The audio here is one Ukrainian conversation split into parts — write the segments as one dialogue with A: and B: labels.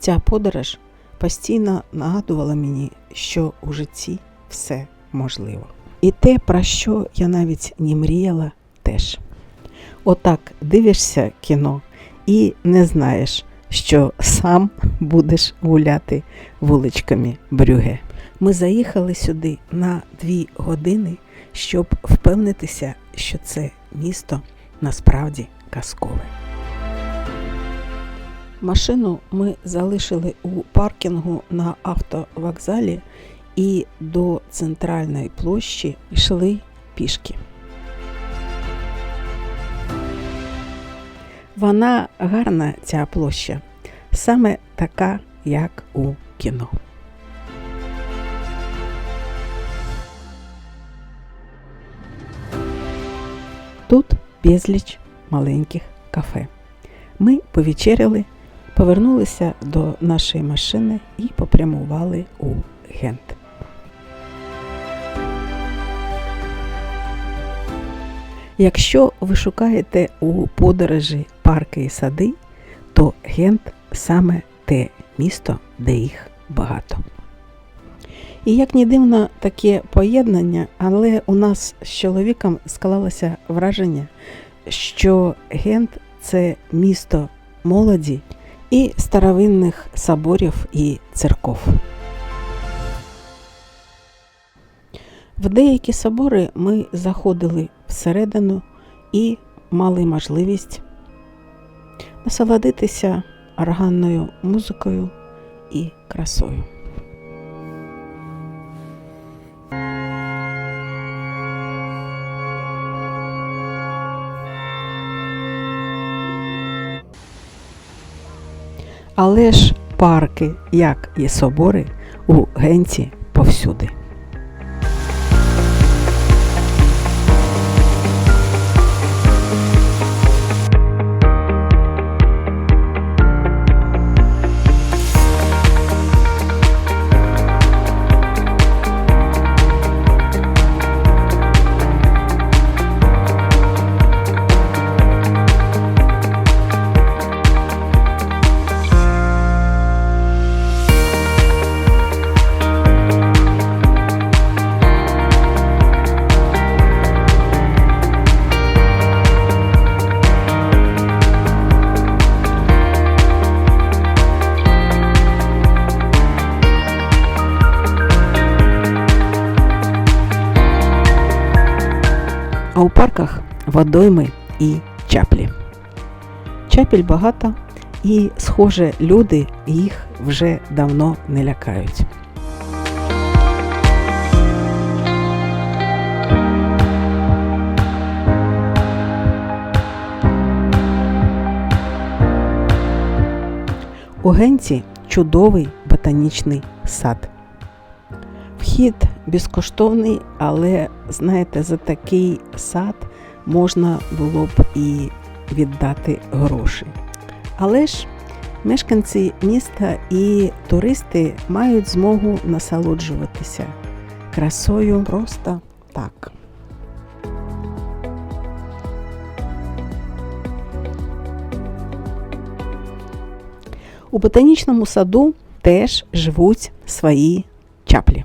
A: Ця подорож постійно нагадувала мені, що у житті все можливо. І те, про що я навіть не мріяла, теж. Отак дивишся кіно і не знаєш, що сам будеш гуляти вуличками Брюге. Ми заїхали сюди на дві години, щоб впевнитися, що це місто насправді казкове. Машину ми залишили у паркінгу на автовокзалі і до центральної площі йшли пішки. Вона гарна, ця площа, саме така, як у кіно. Тут безліч маленьких кафе. Ми повечеряли, повернулися до нашої машини і попрямували у Гент. Якщо ви шукаєте у подорожі парки і сади, то Гент саме те місто, де їх багато. І як не дивно таке поєднання, але у нас з чоловіком склалося враження, що Гент це місто молоді і старовинних соборів і церков. В деякі собори ми заходили всередину і мали можливість насолодитися органною музикою і красою. Але ж парки, як і собори, у Генці повсюди. А у парках водойми і чаплі. Чапіль багато, і, схоже, люди їх вже давно не лякають. У Генці чудовий ботанічний сад. Вхід безкоштовний, але знаєте, за такий сад можна було б і віддати гроші. Але ж мешканці міста і туристи мають змогу насолоджуватися красою просто так. У ботанічному саду теж живуть свої чаплі.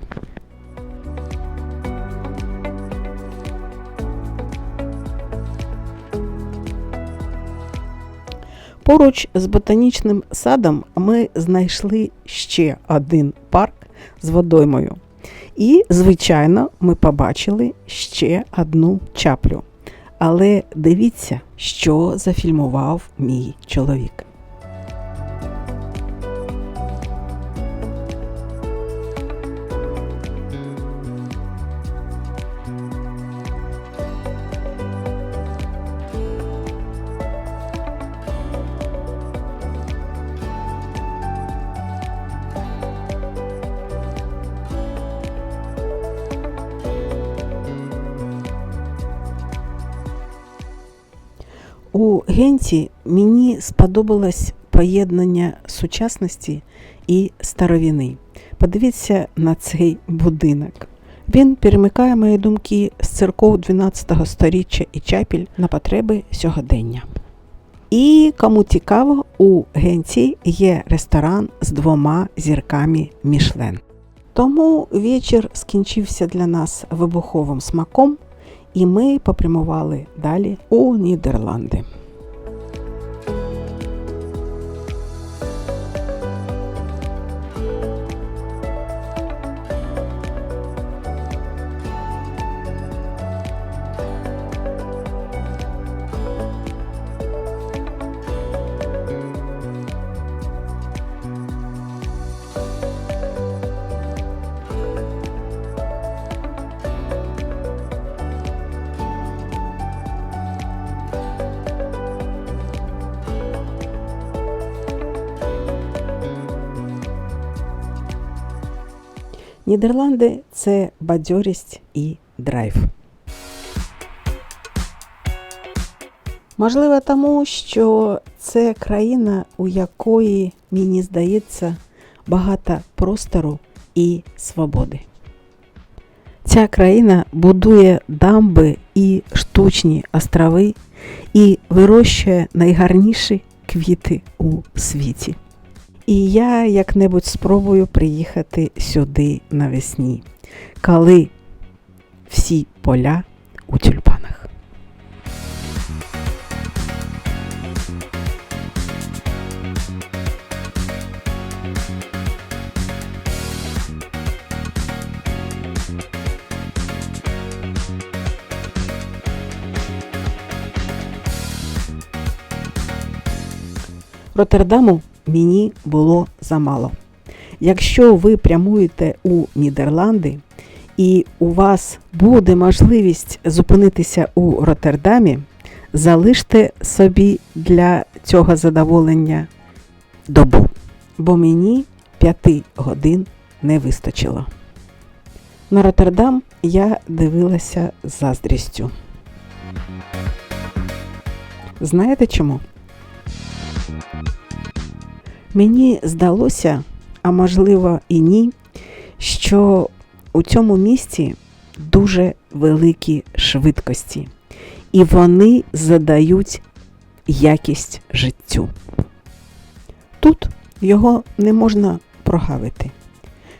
A: Поруч з ботанічним садом ми знайшли ще один парк з водоймою. І, звичайно, ми побачили ще одну чаплю. Але дивіться, що зафільмував мій чоловік. У Генті мені сподобалось поєднання сучасності і старовини. Подивіться на цей будинок. Він перемикає мої думки з церков 12 століття і чапіль на потреби сьогодення. І кому цікаво, у Генці є ресторан з двома зірками Мішлен. Тому вечір скінчився для нас вибуховим смаком, і ми попрямували далі у Нідерланди. Нідерланди це бадьорість і драйв. Можливо, тому що це країна, у якої, мені здається, багато простору і свободи. Ця країна будує дамби і штучні острови і вирощує найгарніші квіти у світі. І я як-небудь спробую приїхати сюди навесні, коли всі поля у тюльпанах. Роттердаму мені було замало. Якщо ви прямуєте у Нідерланди і у вас буде можливість зупинитися у Роттердамі, залиште собі для цього задоволення добу, бо мені п'яти годин не вистачило. На Роттердам я дивилася з заздрістю. Знаєте чому? Мені здалося, а можливо і ні, що у цьому місті дуже великі швидкості, і вони задають якість життю. Тут його не можна прогавити.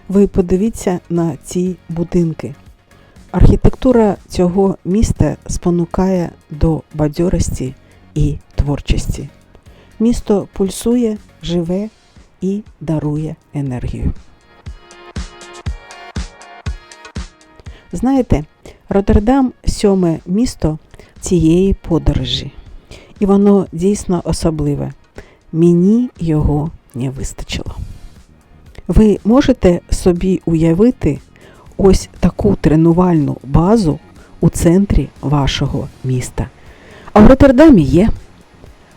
A: Ви подивіться на ці будинки. Архітектура цього міста спонукає до бадьорості і творчості. Місто пульсує, живе і дарує енергію. Знаєте, Роттердам сьоме місто цієї подорожі. І воно дійсно особливе. Мені його не вистачило. Ви можете собі уявити ось таку тренувальну базу у центрі вашого міста. А в Роттердамі є.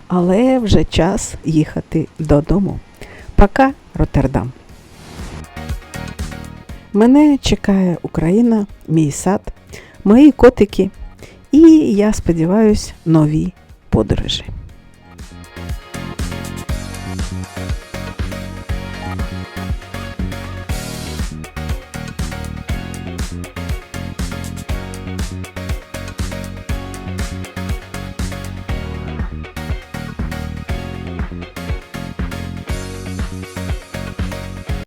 A: Але вже час їхати додому. Пока, Роттердам. Мене чекає Україна, мій сад, мої котики і, я сподіваюся, нові подорожі.